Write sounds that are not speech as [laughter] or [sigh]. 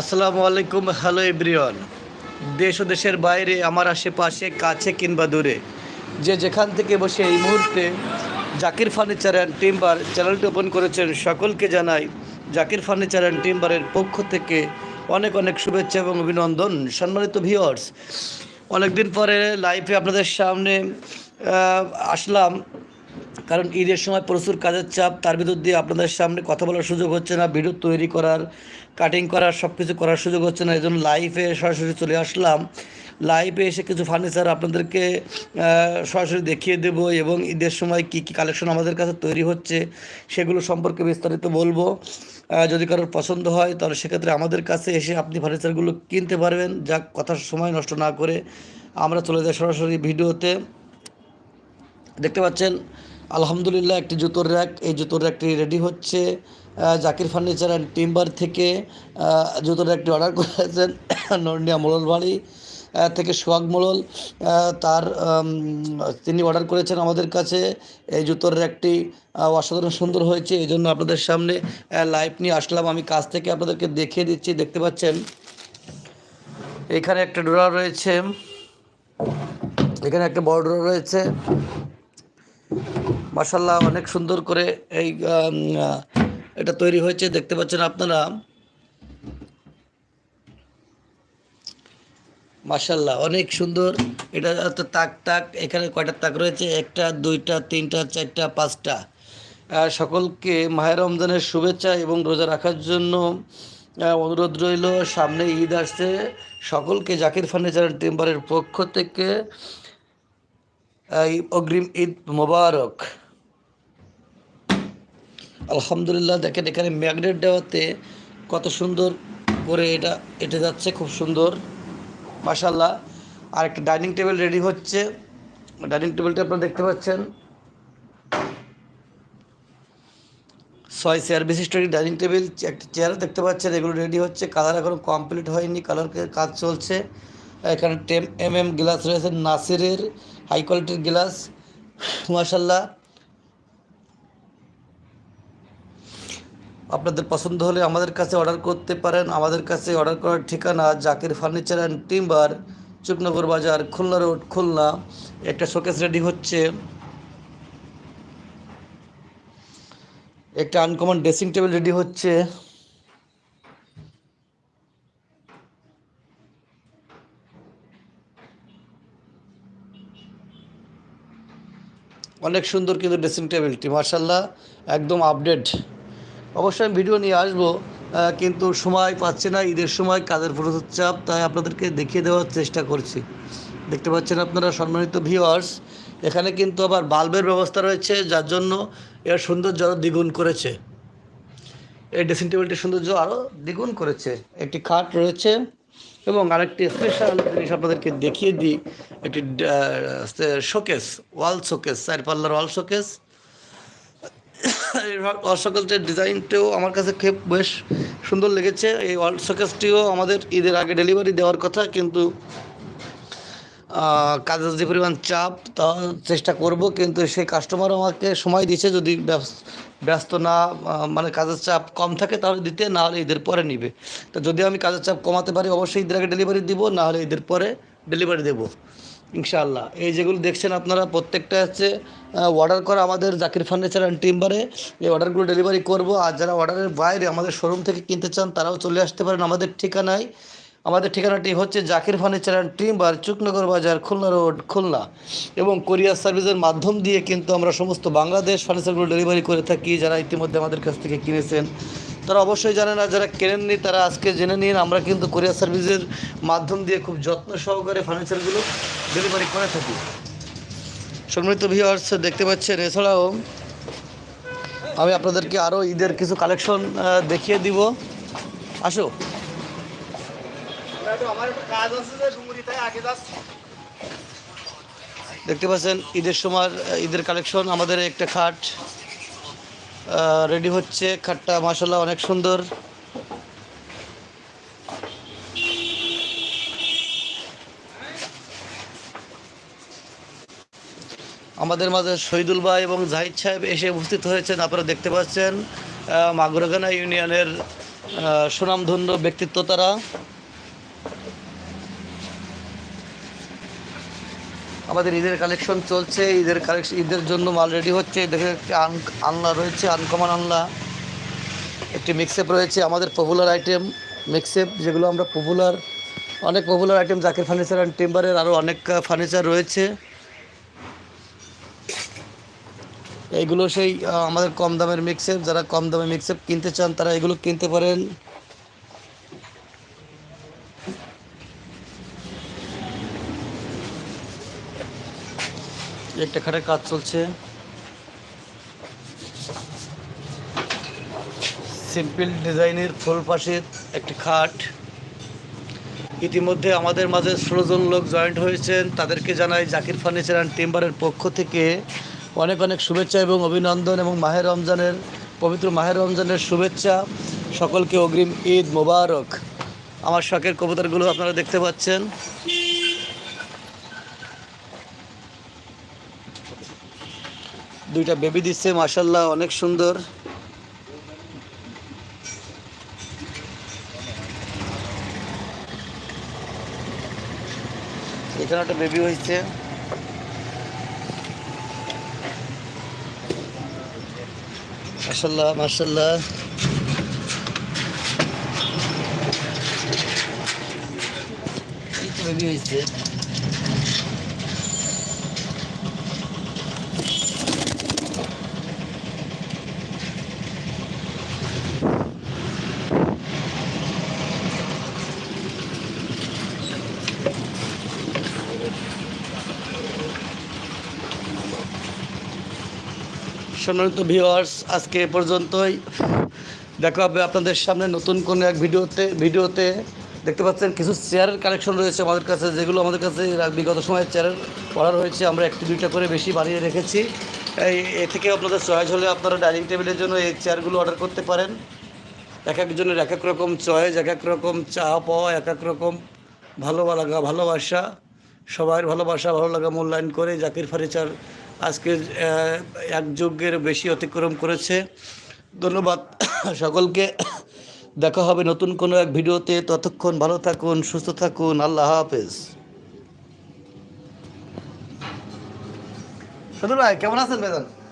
আসসালামু আলাইকুম, hello everyone. দেশ ও দেশের বাইরে, আমার আশেপাশে, কাছে কিংবা দূরে, যে যেখান থেকে বসে এই মুহূর্তে জাকির ফার্নিচার অ্যান্ড টিম্বার চ্যানেলটি ওপেন করেছেন, সকলকে জানাই জাকির ফার্নিচার অ্যান্ড টিম্বারের পক্ষ থেকে অনেক অনেক শুভেচ্ছা এবং অভিনন্দন। সম্মানিত ভিওয়ার্স অনেকদিন পরে লাইভে আপনাদের সামনে আসলাম। কারণ ঈদের সময় প্রচুর কাজের চাপ, তার ভিতর দিয়ে আপনাদের সামনে কথা বলার সুযোগ হচ্ছে না, ভিডিও তৈরি করার কাটিং করার সব কিছু করার সুযোগ হচ্ছে না। এই জন্য লাইভে সরাসরি চলে আসলাম। লাইভে এসে কিছু ফার্নিচার আপনাদেরকে সরাসরি দেখিয়ে দেব এবং ঈদের সময় কি কি কালেকশন আমাদের কাছে তৈরি হচ্ছে সেগুলো সম্পর্কে বিস্তারিত বলব। যদি কারোর পছন্দ হয়, তাহলে সেক্ষেত্রে আমাদের কাছে এসে আপনি ফার্নিচারগুলো কিনতে পারবেন। যা কথার সময় নষ্ট না করে আমরা চলে যাই সরাসরি ভিডিওতে। দেখতে পাচ্ছেন, আলহামদুলিল্লাহ একটি জুতোর র্যাক এই জুতোর র্যাকটি রেডি হচ্ছে। জাকির ফার্নিচার অ্যান্ড টিম্বার থেকে জুতোর র্যাকটি অর্ডার করেছেন [coughs] নর্নিয়া মোড়ল বাড়ি থেকে সোহাগ মোড়ল। তার তিনি অর্ডার করেছেন আমাদের কাছে। এই জুতোর র্যাকটি অসাধারণ সুন্দর হয়েছে, এই জন্য আপনাদের সামনে লাইভ নিয়ে আসলাম। আমি কাছ থেকে আপনাদেরকে দেখিয়ে দিচ্ছি, দেখতে পাচ্ছেন। এখানে একটা ডোরা রয়েছে। এখানে একটা বড় ডোরা রয়েছে। মাসাল্লাহ অনেক সুন্দর করে এই এটা তৈরি হয়েছে, দেখতে পাচ্ছেন আপনারা। মাসাল্লাহ অনেক সুন্দর। এটা তো তাক তাক, এখানে কয়টা তাক রয়েছে? একটা, দুইটা, তিনটা, চারটা, পাঁচটা। সকলকে মাহের রমজানের শুভেচ্ছা এবং রোজা রাখার জন্য অনুরোধ রইল, সামনে ঈদ আসছে। সকলকে জাকির ফার্নিচার টিম্বারের পক্ষ থেকে অগ্রিম ঈদ মোবারক। আলহামদুলিল্লাহ, দেখেন এখানে ম্যাগনেট দেওয়াতে কত সুন্দর করে এটা এটে যাচ্ছে, খুব সুন্দর। মাশাল্লাহ আর একটা ডাইনিং টেবিল রেডি হচ্ছে। ডাইনিং টেবিলটা আপনারা দেখতে পাচ্ছেন। ছয় চেয়ার বিশিষ্ট একটি ডাইনিং টেবিল, একটা চেয়ার দেখতে পাচ্ছেন, এগুলো রেডি হচ্ছে। কালার এখনও কমপ্লিট হয়নি কালার কাজ চলছে। এখানে টেম এম এম গ্লাস রয়েছে, নাসিরের। হাই কোয়ালিটির গ্লাস মাশাল্লাহ আপনাদের পছন্দ হলে আমাদের কাছে অর্ডার করতে পারেন। আমাদের কাছে অর্ডার করার ঠিকানা Zakir furniture and timber, Chuknagar Bazar, Khulna road, Khulna. একটা শোকেস রেডি হচ্ছে। একটা আনকমন ড্রেসিং টেবিল রেডি হচ্ছে। অনেক সুন্দর কিন্তু ড্রেসিং টেবিলটি মার্শাল্লাহ একদম আপডেট অবশ্যই আমি ভিডিও নিয়ে আসব কিন্তু সময় পাচ্ছি না, ঈদের সময় কাজের প্রচুর চাপ, তাই আপনাদেরকে দেখিয়ে দেওয়ার চেষ্টা করছি। দেখতে পাচ্ছেন আপনারা সম্মানিত ভিউয়ার্স এখানে কিন্তু আবার বাল্বের ব্যবস্থা রয়েছে, যার জন্য এর সৌন্দর্য আরও দ্বিগুণ করেছে। এই ড্রেসিং টেবিলটির সৌন্দর্য আরও দ্বিগুণ করেছে। একটি খাট রয়েছে এবং আরেকটি স্পেশাল জিনিস আপনাদেরকে দেখিয়ে দিই, একটি শোকেস ওয়াল শোকেস চার পাল্লার ওয়াল শোকেস ওয়াল শোকেসের ডিজাইনটাও আমার কাছে খুব বেশ সুন্দর লেগেছে। এই ওয়াল শোকেসটিও আমাদের ঈদের আগে ডেলিভারি দেওয়ার কথা, কিন্তু কাজের যে পরিমাণ চাপ তা চেষ্টা করব, কিন্তু সেই কাস্টমারও আমাকে সময় দিয়েছে, যদি ব্যস্ত না মানে কাজের চাপ কম থাকে তাহলে দিতে, না হলে ঈদের পরে নিবে। তো যদি আমি কাজের চাপ কমাতে পারি, অবশ্যই ঈদের আগে ডেলিভারি দিব, না হলে ঈদের পরে ডেলিভারি দেবো, ইনশাআল্লাহ। এই যেগুলো দেখছেন আপনারা, প্রত্যেকটা হচ্ছে অর্ডার করা আমাদের জাকির ফার্নিচার অ্যান্ড টিম্বারে এই অর্ডারগুলো ডেলিভারি করব, আর যারা অর্ডারের বাইরে আমাদের শোরুম থেকে কিনতে চান, তারাও চলে আসতে পারেন আমাদের ঠিকানায়। আমাদের ঠিকানাটি হচ্ছে জাকির ফার্নিচার অ্যান্ড চুকনগর বাজার, খুলনা রোড, খুলনা। এবং কোরিয়ার সার্ভিসের মাধ্যম দিয়ে কিন্তু আমরা সমস্ত বাংলাদেশ ফার্নিচারগুলো ডেলিভারি করে থাকি যারা ইতিমধ্যে আমাদের কাছ থেকে কিনেছেন। তারা অবশ্যই জানে না, যারা কেনেননি তারা আজকে জেনে নিন। আমরা কিন্তু কোরিয়ার সার্ভিসের মাধ্যম দিয়ে খুব যত্ন সহকারে ফার্নিচারগুলো ডেলিভারি করে থাকি। সম্মিলিত ভিউয়ার্স দেখতে পাচ্ছেন, এছাড়াও আমি আপনাদেরকে আরও ঈদের কিছু কালেকশন দেখিয়ে দিব। আসো। দেখতে পাচ্ছেন, ঈদের সময় ঈদের কালেকশন আমাদের একটা খাট রেডি হচ্ছে। খাটটা মাসাল্লাহ অনেক সুন্দর। আমাদের মাঝে শহীদুল ভাই এবং জাহিদ সাহেব এসে উপস্থিত হয়েছেন, আপনারা দেখতে পাচ্ছেন মাগুরাগানা ইউনিয়নের সুনামধন্য ব্যক্তিত্ব তারা। আমাদের ঈদের কালেকশন চলছে, ঈদের কালেকশন ঈদের জন্য মাল রেডি হচ্ছে। দেখে একটি আন, আনলা রয়েছে আনকমন আনলা। একটি মিক্সেপ রয়েছে, আমাদের পপুলার আইটেম মিক্সেপ যেগুলো আমরা পপুলার অনেক popular item Zakir furniture and টিম্বারের আরও অনেক ফার্নিচার রয়েছে। এইগুলো সেই আমাদের কম দামের মিক্সেপ যারা কম দামে মিক্সেপ কিনতে চান, তারা এগুলো কিনতে পারেন। একটা খাটের কাজ চলছে। সিম্পল ডিজাইনের ফুল পাশের একটি খাট। ইতিমধ্যে আমাদের মাঝে ষোলো জন লোক জয়েন্ট হয়েছেন। তাদেরকে জানাই জাকির ফার্নিচার অ্যান্ড টিম্বারের পক্ষ থেকে অনেক অনেক শুভেচ্ছা এবং অভিনন্দন এবং মাহের রমজানের, পবিত্র মাহের রমজানের শুভেচ্ছা। সকলকে অগ্রিম ঈদ মোবারক। আমার শখের কবুতরগুলো আপনারা দেখতে পাচ্ছেন। দুইটা বেবি দিচ্ছে মাসাল্লাহ অনেক সুন্দর। এখানে একটা বেবি হয়েছে। মাসাল্লাহ মাসাল্লাহ বেবি হয়েছে। সম্মানিত ভিউয়ার্স আজকে পর্যন্তই। দেখা হবে আপনাদের সামনে নতুন কোনো এক ভিডিওতে ভিডিওতে। দেখতে পাচ্ছেন কিছু চেয়ারের কালেকশন রয়েছে আমাদের কাছে, যেগুলো আমাদের কাছে বিগত সময়ের চেয়ারের অর্ডার হয়েছে আমরা একটি দুইটা করে বেশি বানিয়ে রেখেছি। এই এ থেকে আপনাদের চয়েস হলে আপনারা ডাইনিং টেবিলের জন্য এই চেয়ারগুলো অর্ডার করতে পারেন। এক একজনের এক এক রকম চয়েস এক এক রকম চা পাওয়া, এক এক রকম ভালো লাগা ভালোবাসা। সবার ভালোবাসা, ভালো লাগা মূল্যায়ন করে জাকির ফার্নিচার আজকে এক যুগের বেশি অতিক্রম করেছে। ধন্যবাদ সকলকে। দেখা হবে নতুন কোনো এক ভিডিওতে। ততক্ষণ ভালো থাকুন, সুস্থ থাকুন। আল্লাহ হাফেজ। সদুল ভাই, কেমন আছেন বেদন